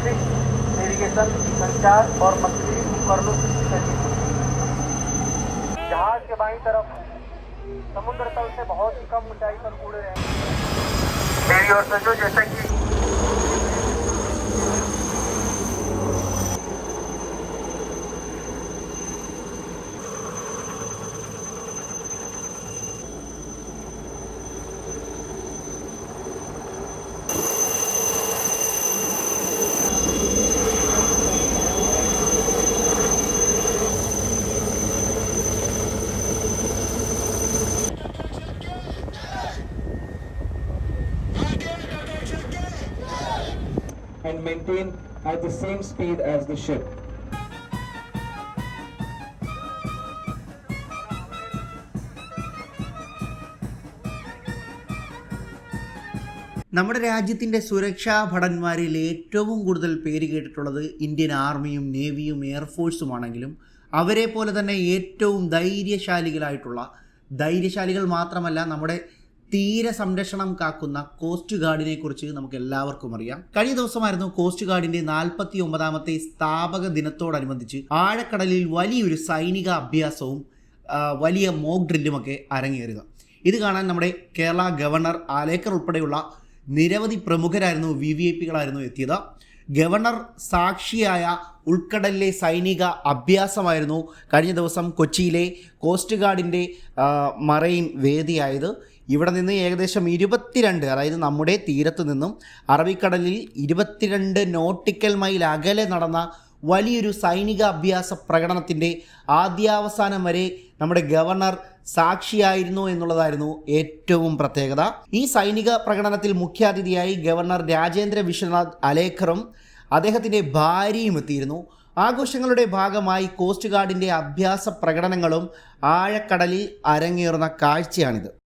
अंतरिक्ष नेविगेशन संचार और मछली उपकरणों की जहाज़ के बाई तरफ़ समुद्र तल से बहुत ही कम ऊंचाई पर उड़ रहे हैं। मेरी और सजो जैसा कि maintain at the same speed as the ship. നമ്മുടെ രാജ്യത്തിന്റെ സുരക്ഷാ ഭടന്മാരിൽ ഏറ്റവും കൂടുതൽ പേര് കേട്ടിട്ടുള്ളത് ഇന്ത്യൻ ആർമിയും നേവിയും എയർഫോഴ്സുമാണെങ്കിലും അവരെ പോലെ തന്നെ ഏറ്റവും ധൈര്യശാലികളായിട്ടുള്ള ധൈര്യശാലികൾ മാത്രമല്ല നമ്മുടെ തീര സംരക്ഷണം കാക്കുന്ന കോസ്റ്റ് ഗാർഡിനെ കുറിച്ച് നമുക്ക് എല്ലാവർക്കും അറിയാം. കഴിഞ്ഞ ദിവസമായിരുന്നു കോസ്റ്റ് ഗാർഡിന്റെ നാൽപ്പത്തി ഒമ്പതാമത്തെ സ്ഥാപക ദിനത്തോടനുബന്ധിച്ച് ആഴക്കടലിൽ വലിയൊരു സൈനിക അഭ്യാസവും വലിയ മോക്ക് ഡ്രില്ലുമൊക്കെ അരങ്ങേറുക ഇത് കാണാൻ നമ്മുടെ കേരള ഗവർണർ ആലേക്കർ ഉൾപ്പെടെയുള്ള നിരവധി പ്രമുഖരായിരുന്നു വി വി ഐ പികളായിരുന്നു എത്തിയത്. ഗവർണർ സാക്ഷിയായ ഉൾക്കടലിലെ സൈനിക അഭ്യാസമായിരുന്നു കഴിഞ്ഞ ദിവസം കൊച്ചിയിലെ കോസ്റ്റ് ഗാർഡിന്റെ മറൈൻ വേദിയായത്. ഇവിടെ നിന്ന് ഏകദേശം ഇരുപത്തിരണ്ട് അതായത് നമ്മുടെ തീരത്ത് നിന്നും അറബിക്കടലിൽ ഇരുപത്തിരണ്ട് നോട്ടിക്കൽ മൈൽ അകലെ നടന്ന വലിയൊരു സൈനിക അഭ്യാസ പ്രകടനത്തിന്റെ ആദ്യാവസാനം വരെ നമ്മുടെ ഗവർണർ സാക്ഷിയായിരുന്നു എന്നുള്ളതായിരുന്നു ഏറ്റവും പ്രത്യേകത. ഈ സൈനിക പ്രകടനത്തിൽ മുഖ്യാതിഥിയായി ഗവർണർ രാജേന്ദ്ര വിശ്വനാഥ് അലേക്കറും അദ്ദേഹത്തിന്റെ ഭാര്യയും എത്തിയിരുന്നു. ആഘോഷങ്ങളുടെ ഭാഗമായി കോസ്റ്റ് ഗാർഡിന്റെ അഭ്യാസ പ്രകടനങ്ങളും ആഴക്കടലിൽ അരങ്ങേറുന്ന കാഴ്ചയാണിത്.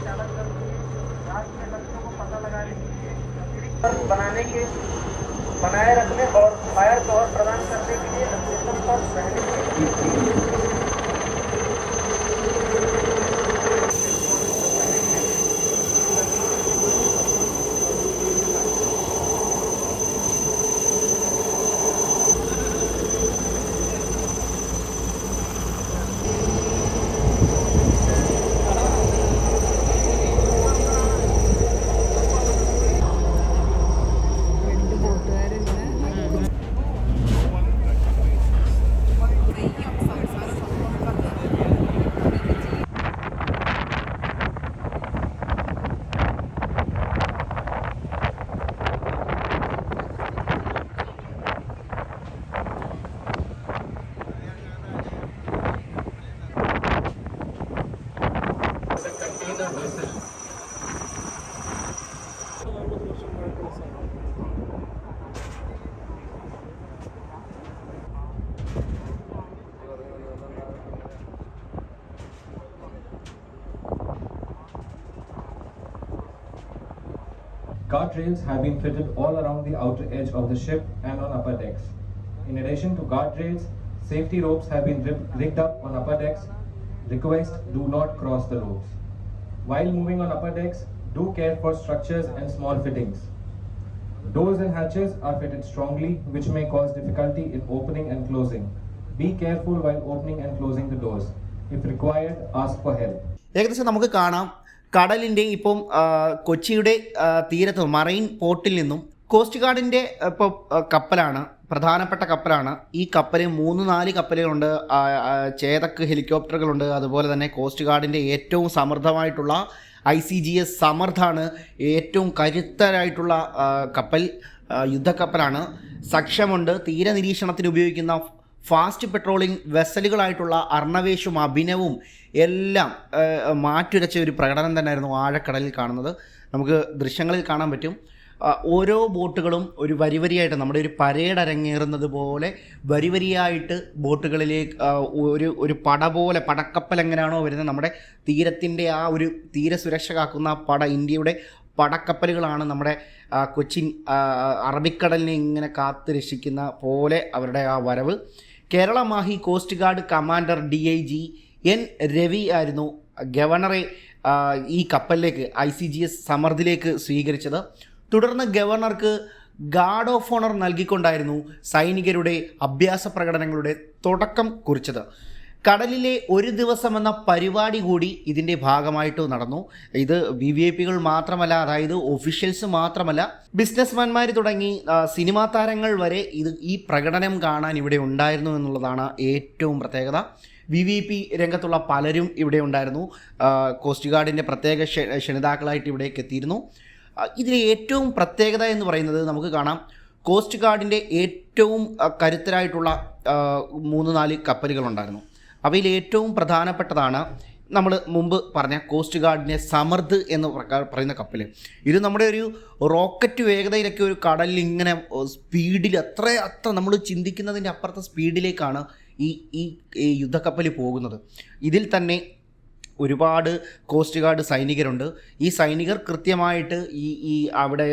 चालक को पता लगाने के लिए बनाने के, बनाए रखने और फायर पावर प्रदान करने के लिए स्टेशन पर रहने के लिए Guardrails have been fitted all around the outer edge of the ship and on upper decks. In addition to guardrails, safety ropes have been rig- rigged up on upper decks. Request do not cross the ropes. While moving on upper decks, do care for structures and small fittings. Doors and hatches are fitted strongly, which may cause difficulty in opening and closing. Be careful while opening and closing the doors. If required, ask for help. ഏകദേശം നമുക്ക് കാണാം കടലിന്റെ ഇപ്പം കൊച്ചിയുടെ തീരത്ത് marine പോർട്ടിൽ നിന്നും cost ഗാർഡിന്റെ ഇപ്പോൾ കപ്പലാണ് പ്രധാനപ്പെട്ട കപ്പലാണ്. ഈ കപ്പൽ മൂന്ന് നാല് കപ്പലുകളുണ്ട് ചേതക്ക് ഹെലികോപ്റ്ററുകളുണ്ട് അതുപോലെ തന്നെ കോസ്റ്റ് ഗാർഡിന്റെ ഏറ്റവും സമൃദ്ധമായിട്ടുള്ള ഐ സി ജി എസ് സമർത്ഥാണ് ഏറ്റവും കരുത്തരായിട്ടുള്ള കപ്പൽ യുദ്ധക്കപ്പലാണ്. സക്ഷമുണ്ട് തീരനിരീക്ഷണത്തിന് ഉപയോഗിക്കുന്ന ഫാസ്റ്റ് പെട്രോളിംഗ് വെസലുകളായിട്ടുള്ള അർണവേഷും അഭിനവും എല്ലാം മാറ്റുരച്ച ഒരു പ്രകടനം തന്നെയായിരുന്നു ആഴക്കടലിൽ കാണുന്നത്. നമുക്ക് ദൃശ്യങ്ങളിൽ കാണാൻ പറ്റും. ഓരോ ബോട്ടുകളും ഒരു വരിവരിയായിട്ട് നമ്മുടെ ഒരു പരേഡ് അരങ്ങേറുന്നത് പോലെ വരിവരിയായിട്ട് ബോട്ടുകളിലേക്ക് ഒരു ഒരു പട പോലെ പടക്കപ്പൽ എങ്ങനെയാണോ വരുന്നത് നമ്മുടെ തീരത്തിന്റെ ആ ഒരു തീരസുരക്ഷ കാക്കുന്ന ആ പട ഇന്ത്യയുടെ പടക്കപ്പലുകളാണ് നമ്മുടെ കൊച്ചിൻ അറബിക്കടലിനെ ഇങ്ങനെ കാത്ത് രക്ഷിക്കുന്ന പോലെ അവരുടെ ആ വരവ്. Kerala Mahe coast guard commander D I G N Ravi ആയിരുന്നു ഗവർണറെ ഈ കപ്പലിലേക്ക് ഐ സി ജി എസ് സമർദിലേക്ക് സ്വീകരിച്ചത്. തുടർന്ന് ഗവർണർക്ക് ഗാർഡ് ഓഫ് ഓണർ നൽകിക്കൊണ്ടായിരുന്നു സൈനികരുടെ അഭ്യാസ പ്രകടനങ്ങളുടെ തുടക്കം കുറിച്ചത്. കടലിലെ ഒരു ദിവസം എന്ന പരിപാടി കൂടി ഇതിന്റെ ഭാഗമായിട്ട് നടന്നു. ഇത് വി വി ഐ പികൾ മാത്രമല്ല അതായത് ഒഫീഷ്യൽസ് മാത്രമല്ല ബിസിനസ്മാൻമാർ തുടങ്ങി സിനിമാ താരങ്ങൾ വരെ ഇത് ഈ പ്രകടനം കാണാൻ ഇവിടെ ഉണ്ടായിരുന്നു എന്നുള്ളതാണ് ഏറ്റവും പ്രത്യേകത. വി വി പി രംഗത്തുള്ള പലരും ഇവിടെ ഉണ്ടായിരുന്നു. കോസ്റ്റ് ഗാർഡിന്റെ പ്രത്യേക ക്ഷ- ക്ഷണിതാക്കളായിട്ട് ഇവിടേക്ക് എത്തിയിരുന്നു. ഇതിലെ ഏറ്റവും പ്രത്യേകത എന്ന് പറയുന്നത് നമുക്ക് കാണാം. കോസ്റ്റ് ഗാർഡിന്റെ ഏറ്റവും കരുത്തരായിട്ടുള്ള മൂന്ന് നാല് കപ്പലുകളുണ്ടായിരുന്നു അവയിൽ ഏറ്റവും പ്രധാനപ്പെട്ടതാണ് നമ്മൾ മുമ്പ് പറഞ്ഞ കോസ്റ്റ് ഗാർഡിനെ സമർദ് എന്ന് പറയുന്ന കപ്പൽ ഇത് നമ്മുടെ ഒരു റോക്കറ്റ് വേഗതയിലൊക്കെ ഒരു കടലിൽ ഇങ്ങനെ സ്പീഡിൽ അത്ര അത്ര നമ്മൾ ചിന്തിക്കുന്നതിന്റെ അപ്പുറത്തെ സ്പീഡിലേക്കാണ് ഈ ഈ യുദ്ധക്കപ്പൽ പോകുന്നത്. ഇതിൽ തന്നെ ഒരുപാട് കോസ്റ്റ് ഗാർഡ് സൈനികരുണ്ട്. ഈ സൈനികർ കൃത്യമായിട്ട് ഈ ഈ അവിടെ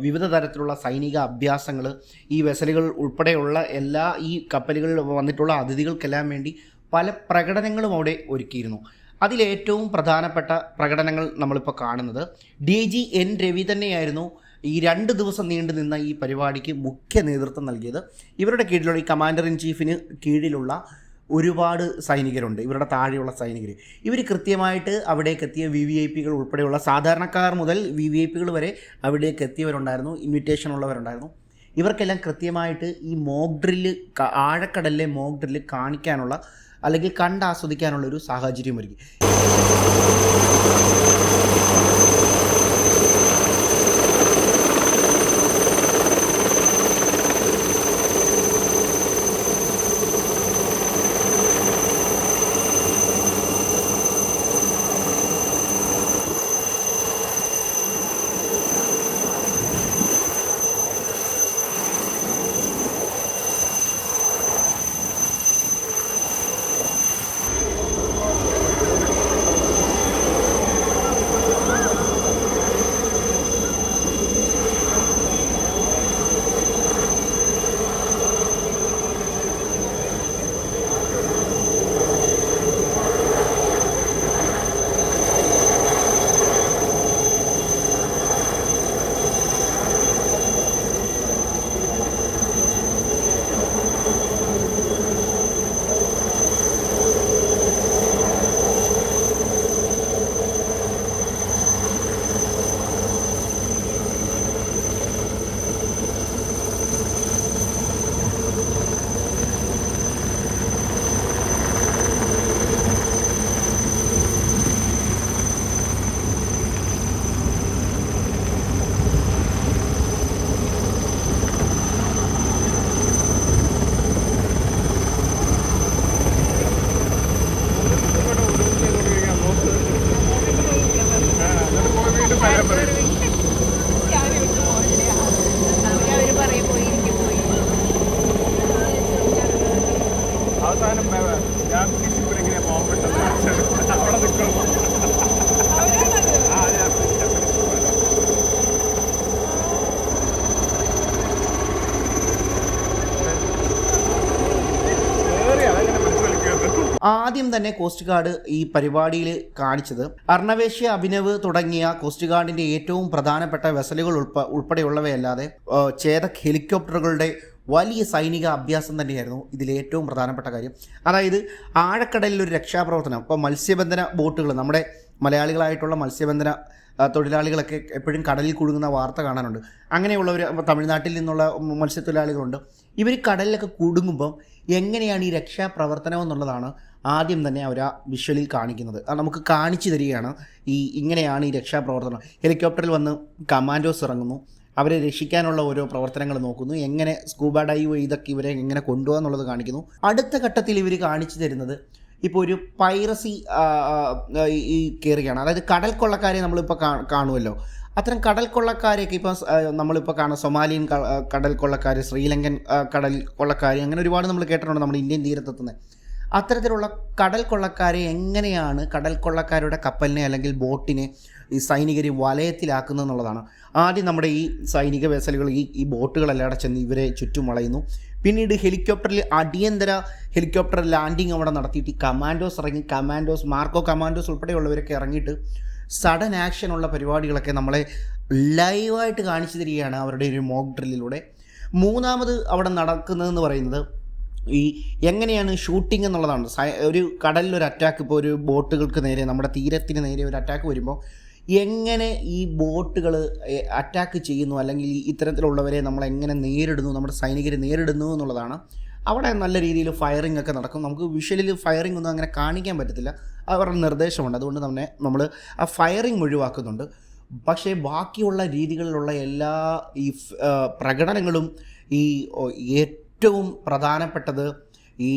വിവിധ തരത്തിലുള്ള സൈനിക അഭ്യാസങ്ങൾ ഈ വെസലുകൾ ഉൾപ്പെടെയുള്ള എല്ലാ ഈ കപ്പലുകളിൽ വന്നിട്ടുള്ള അതിഥികൾക്കെല്ലാം വേണ്ടി പല പ്രകടനങ്ങളും അവിടെ ഒരുക്കിയിരുന്നു. അതിലേറ്റവും പ്രധാനപ്പെട്ട പ്രകടനങ്ങൾ നമ്മളിപ്പോൾ കാണുന്നത് ഡി ജി എൻ രവി തന്നെയായിരുന്നു ഈ രണ്ട് ദിവസം നീണ്ടു നിന്ന ഈ പരിപാടിക്ക് മുഖ്യ നേതൃത്വം നൽകിയത്. ഇവരുടെ കീഴിലുള്ള ഈ കമാൻഡർ ഇൻ ചീഫിന് കീഴിലുള്ള ഒരുപാട് സൈനികരുണ്ട്. ഇവരുടെ താഴെയുള്ള സൈനികർ. ഇവർ കൃത്യമായിട്ട് അവിടേക്ക് എത്തിയ വി വി ഐ പികൾ ഉൾപ്പെടെയുള്ള സാധാരണക്കാർ മുതൽ വി വി ഐ പികൾ വരെ അവിടേക്ക് എത്തിയവരുണ്ടായിരുന്നു. ഇൻവിറ്റേഷൻ ഉള്ളവരുണ്ടായിരുന്നു. ഇവർക്കെല്ലാം കൃത്യമായിട്ട് ഈ മോക്ക് ഡ്രില്ല് ആഴക്കടലിലെ മോക്ക് ഡ്രില്ല് കാണിക്കാനുള്ള അല്ലെങ്കിൽ കണ്ടാസ്വദിക്കാനുള്ള ഒരു സാഹചര്യം ഒരുക്കി ആദ്യം തന്നെ കോസ്റ്റ് ഗാർഡ് ഈ പരിപാടിയിൽ കാണിച്ചത്. അർണവേശ്യ അഭിനവ് തുടങ്ങിയ കോസ്റ്റ് ഗാർഡിന്റെ ഏറ്റവും പ്രധാനപ്പെട്ട വെസലുകൾ ഉൾപ്പ ഉൾപ്പെടെയുള്ളവയല്ലാതെ ചേതക് ഹെലികോപ്റ്ററുകളുടെ വലിയ സൈനിക അഭ്യാസം തന്നെയായിരുന്നു ഇതിലേറ്റവും പ്രധാനപ്പെട്ട കാര്യം. അതായത് ആഴക്കടലിൽ ഒരു രക്ഷാപ്രവർത്തനം ഇപ്പോൾ മത്സ്യബന്ധന ബോട്ടുകൾ നമ്മുടെ മലയാളികളായിട്ടുള്ള മത്സ്യബന്ധന തൊഴിലാളികളൊക്കെ എപ്പോഴും കടലിൽ കുടുങ്ങുന്ന വാർത്ത കാണാനുണ്ട് അങ്ങനെയുള്ളവർ തമിഴ്നാട്ടിൽ നിന്നുള്ള മത്സ്യത്തൊഴിലാളികളുണ്ട്. ഇവർ കടലിലൊക്കെ കുടുങ്ങുമ്പം എങ്ങനെയാണ് ഈ രക്ഷാപ്രവർത്തനം എന്നുള്ളതാണ് ആദ്യം തന്നെ അവർ ആ വിഷ്വലിൽ കാണിക്കുന്നത്. അത് നമുക്ക് കാണിച്ചു തരികയാണ് ഈ ഇങ്ങനെയാണ് ഈ രക്ഷാപ്രവർത്തനം. ഹെലികോപ്റ്ററിൽ വന്ന് കമാൻഡോസ് ഇറങ്ങുന്നു. അവരെ രക്ഷിക്കാനുള്ള ഓരോ പ്രവർത്തനങ്ങൾ നോക്കുന്നു. എങ്ങനെ സ്കൂബ ഡൈവ് ഇതൊക്കെ ഇവരെ എങ്ങനെ കൊണ്ടുപോകുക എന്നുള്ളത് കാണിക്കുന്നു. അടുത്ത ഘട്ടത്തിൽ ഇവർ കാണിച്ചു തരുന്നത് ഇപ്പോൾ ഒരു പൈറസി ഈ കയറുകയാണ്. അതായത് കടൽ കൊള്ളക്കാരെ നമ്മളിപ്പോൾ കാണുമല്ലോ. അത്തരം കടൽ കൊള്ളക്കാരെയൊക്കെ ഇപ്പോൾ നമ്മളിപ്പോൾ കാണാം സൊമാലിയൻ കടൽ കൊള്ളക്കാർ ശ്രീലങ്കൻ കടൽ കൊള്ളക്കാർ അങ്ങനെ ഒരുപാട് നമ്മൾ കേട്ടിട്ടുണ്ട് നമ്മുടെ ഇന്ത്യൻ തീരത്തെത്തുന്നത് അത്തരത്തിലുള്ള കടൽ കൊള്ളക്കാരെ എങ്ങനെയാണ് കടൽ കൊള്ളക്കാരുടെ കപ്പലിനെ അല്ലെങ്കിൽ ബോട്ടിനെ ഈ സൈനികർ വലയത്തിലാക്കുന്നത് എന്നുള്ളതാണ്. ആദ്യം നമ്മുടെ ഈ സൈനിക വെസലുകൾ ഈ ഈ ബോട്ടുകളെല്ലാം ചെന്ന് ഇവരെ ചുറ്റും വളയുന്നു. പിന്നീട് ഹെലികോപ്റ്ററിൽ അടിയന്തര ഹെലികോപ്റ്റർ ലാൻഡിങ് അവിടെ നടത്തിയിട്ട് കമാൻഡോസ് ഇറങ്ങി കമാൻഡോസ് മാർക്കോ കമാൻഡോസ് ഉൾപ്പെടെയുള്ളവരൊക്കെ ഇറങ്ങിയിട്ട് സഡൻ ആക്ഷനുള്ള പരിപാടികളൊക്കെ നമ്മളെ ലൈവായിട്ട് കാണിച്ചു തരികയാണ് അവരുടെ ഒരു മോക്ക് ഡ്രില്ലിലൂടെ. മൂന്നാമത് അവിടെ നടക്കുന്നതെന്ന് പറയുന്നത് ഈ എങ്ങനെയാണ് ഷൂട്ടിംഗ് എന്നുള്ളതാണ്. ഒരു കടലിൽ ഒരു അറ്റാക്ക് ഇപ്പോൾ ഒരു ബോട്ടുകൾക്ക് നേരെ നമ്മുടെ തീരത്തിന് നേരെ ഒരു അറ്റാക്ക് വരുമ്പോൾ എങ്ങനെ ഈ ബോട്ടുകൾ അറ്റാക്ക് ചെയ്യുന്നു? അല്ലെങ്കിൽ ഇത്തരത്തിലുള്ളവരെ നമ്മൾ എങ്ങനെ നേരിടുന്നു? നമ്മുടെ സൈനികരെ നേരിടുന്നു എന്നുള്ളതാണ്. അവിടെ നല്ല രീതിയിൽ ഫയറിംഗ് ഒക്കെ നടക്കും. നമുക്ക് വിഷ്വലിൽ ഫയറിംഗ് ഒന്നും അങ്ങനെ കാണിക്കാൻ പറ്റത്തില്ല. അവരുടെ നിർദ്ദേശമുണ്ട്. അതുകൊണ്ട് തന്നെ നമ്മൾ ആ ഫയറിംഗ് ഒഴിവാക്കുന്നുണ്ട്. പക്ഷേ ബാക്കിയുള്ള രീതികളിലുള്ള എല്ലാ ഈ പ്രകടനങ്ങളും ഈ ഏറ്റവും പ്രധാനപ്പെട്ടത് ഈ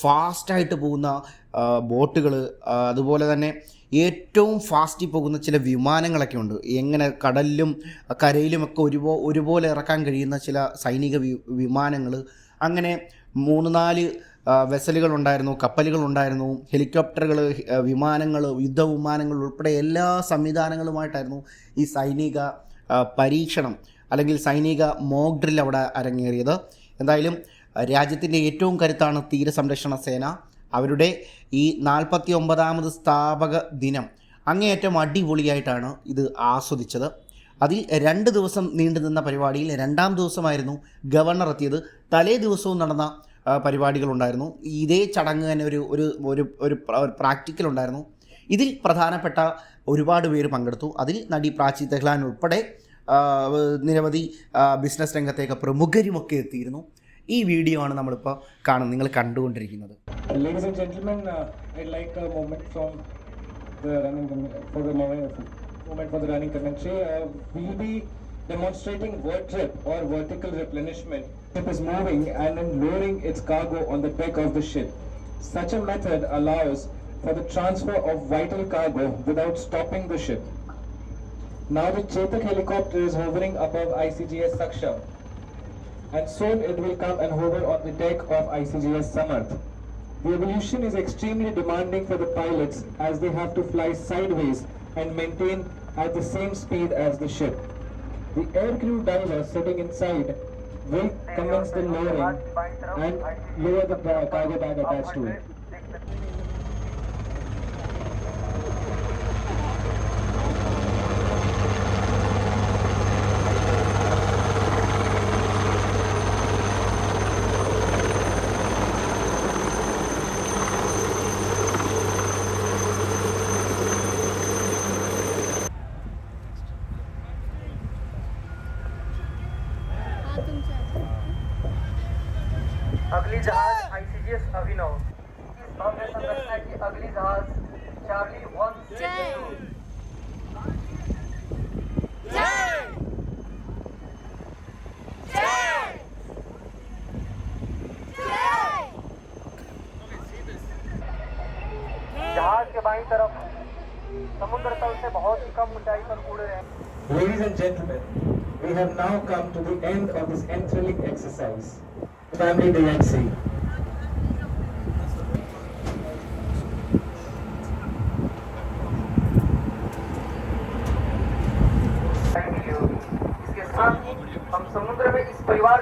ഫാസ്റ്റായിട്ട് പോകുന്ന ബോട്ടുകൾ അതുപോലെ തന്നെ ഏറ്റവും ഫാസ്റ്റിൽ പോകുന്ന ചില വിമാനങ്ങളൊക്കെ ഉണ്ട്. എങ്ങനെ കടലിലും കരയിലുമൊക്കെ ഒരുപോ ഒരുപോലെ ഇറക്കാൻ കഴിയുന്ന ചില സൈനിക വിമാനങ്ങൾ അങ്ങനെ മൂന്ന് നാല് വെസലുകൾ ഉണ്ടായിരുന്നു കപ്പലുകൾ ഉണ്ടായിരുന്നു ഹെലികോപ്റ്ററുകൾ വിമാനങ്ങൾ യുദ്ധവിമാനങ്ങൾ ഉൾപ്പെടെ എല്ലാ സംവിധാനങ്ങളുമായിട്ടായിരുന്നു ഈ സൈനിക പരീക്ഷണം അല്ലെങ്കിൽ സൈനിക മോക്ക് ഡ്രിൽ അവിടെ അരങ്ങേറിയത്. എന്തായാലും രാജ്യത്തിന്റെ ഏറ്റവും കരുത്താണ് തീരസംരക്ഷണ സേന. അവരുടെ ഈ നാൽപ്പത്തി ഒമ്പതാമത് സ്ഥാപക ദിനം അങ്ങേയറ്റം അടിപൊളിയായിട്ടാണ് ഇത് ആസ്വദിച്ചത്. അതിൽ രണ്ട് ദിവസം നീണ്ടുനിന്ന പരിപാടിയിൽ രണ്ടാം ദിവസമായിരുന്നു ഗവർണർ എത്തിയത്. തലേ ദിവസവും നടന്ന പരിപാടികളുണ്ടായിരുന്നു. ഇതേ ചടങ്ങ് തന്നെ ഒരു ഒരു ഒരു ഒരു പ്രാക്ടിക്കൽ ഉണ്ടായിരുന്നു. ഇതിൽ പ്രധാനപ്പെട്ട ഒരുപാട് പേര് പങ്കെടുത്തു. അതിൽ നടി പ്രാചി തെഹ്ലാൻ ഉൾപ്പെടെ നിരവധി ബിസിനസ് രംഗത്തേക്ക് പ്രമുഖരുമൊക്കെ എത്തിയിരുന്നു ഈ വീഡിയോ ആണ് നമ്മളിപ്പോൾ കാണുന്നത് നിങ്ങൾ കണ്ടുകൊണ്ടിരിക്കുന്നത് Ladies and gentlemen, uh, I'd like a moment from the running com- for the moment, moment for the running commentary. Uh, we'll be demonstrating word trip or vertical replenishment. Ship is moving and then lowering its cargo on the deck of the ship. Such a method allows for the transfer of vital cargo without stopping the ship. Now the Chetak helicopter is hovering above ICGS Saksham and soon it will come and hover on the deck of ICGS Samarth. The evolution is extremely demanding for the pilots as they have to fly sideways and maintain at the same speed as the ship. The aircrew diver sitting inside will commence the lowering and lower the cargo bag attached to it. जहाज़ Charlie one जय जहाज़ के बाईं तरफ़ समुद्र तल से बहुत ही कम ऊंचाई पर उड़ रहे हैं Ladies and gentlemen, we have now come to the end of this enthralling exercise. Family Day